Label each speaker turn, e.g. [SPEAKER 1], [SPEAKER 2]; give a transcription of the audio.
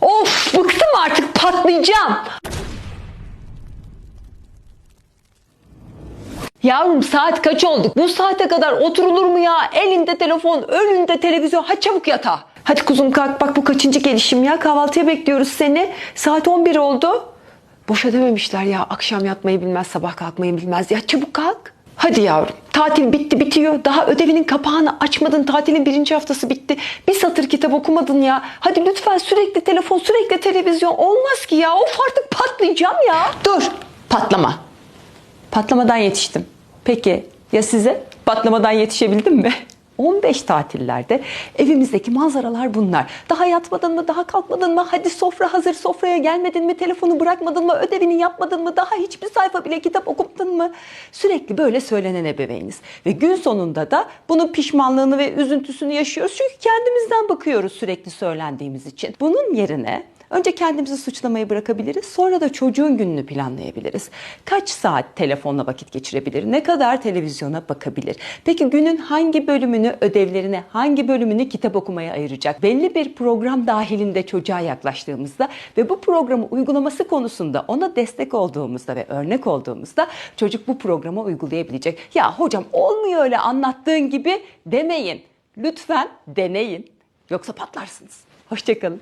[SPEAKER 1] Of bıktım artık patlayacağım. Yavrum saat kaç olduk? Bu saate kadar oturulur mu ya? Elinde telefon, önünde televizyon. Hadi çabuk yatağa. Hadi kuzum kalk bak bu kaçıncı gelişim ya? Kahvaltıya bekliyoruz seni. Saat 11 oldu. Boşa dememişler ya akşam yatmayı bilmez sabah kalkmayı bilmez. Ya çabuk kalk. Hadi yavrum tatil bitti bitiyor. Daha ödevinin kapağını açmadın. Tatilin birinci haftası bitti. Bir satır kitap okumadın ya. Hadi lütfen sürekli telefon sürekli televizyon. Olmaz ki ya. Of artık patlayacağım ya. Dur patlama. Patlamadan yetiştim. Peki ya size? Patlamadan yetişebildim mi? 15 tatillerde evimizdeki manzaralar bunlar. Daha yatmadın mı, daha kalkmadın mı, hadi sofra hazır, sofraya gelmedin mi, telefonu bırakmadın mı, ödevini yapmadın mı, daha hiçbir sayfa bile kitap okumadın mı? Sürekli böyle söylenen ebeveyniz. Ve gün sonunda da bunun pişmanlığını ve üzüntüsünü yaşıyoruz. Çünkü kendimizden bakıyoruz sürekli söylendiğimiz için. Bunun yerine Önce kendimizi suçlamayı bırakabiliriz. Sonra da çocuğun gününü planlayabiliriz. Kaç saat telefonla vakit geçirebilir? Ne kadar televizyona bakabilir? Peki günün hangi bölümünü ödevlerine, hangi bölümünü kitap okumaya ayıracak? Belli bir program dahilinde çocuğa yaklaştığımızda ve bu programı uygulaması konusunda ona destek olduğumuzda ve örnek olduğumuzda çocuk bu programı uygulayabilecek. Ya hocam olmuyor öyle anlattığın gibi demeyin. Lütfen deneyin. Yoksa patlarsınız. Hoşçakalın.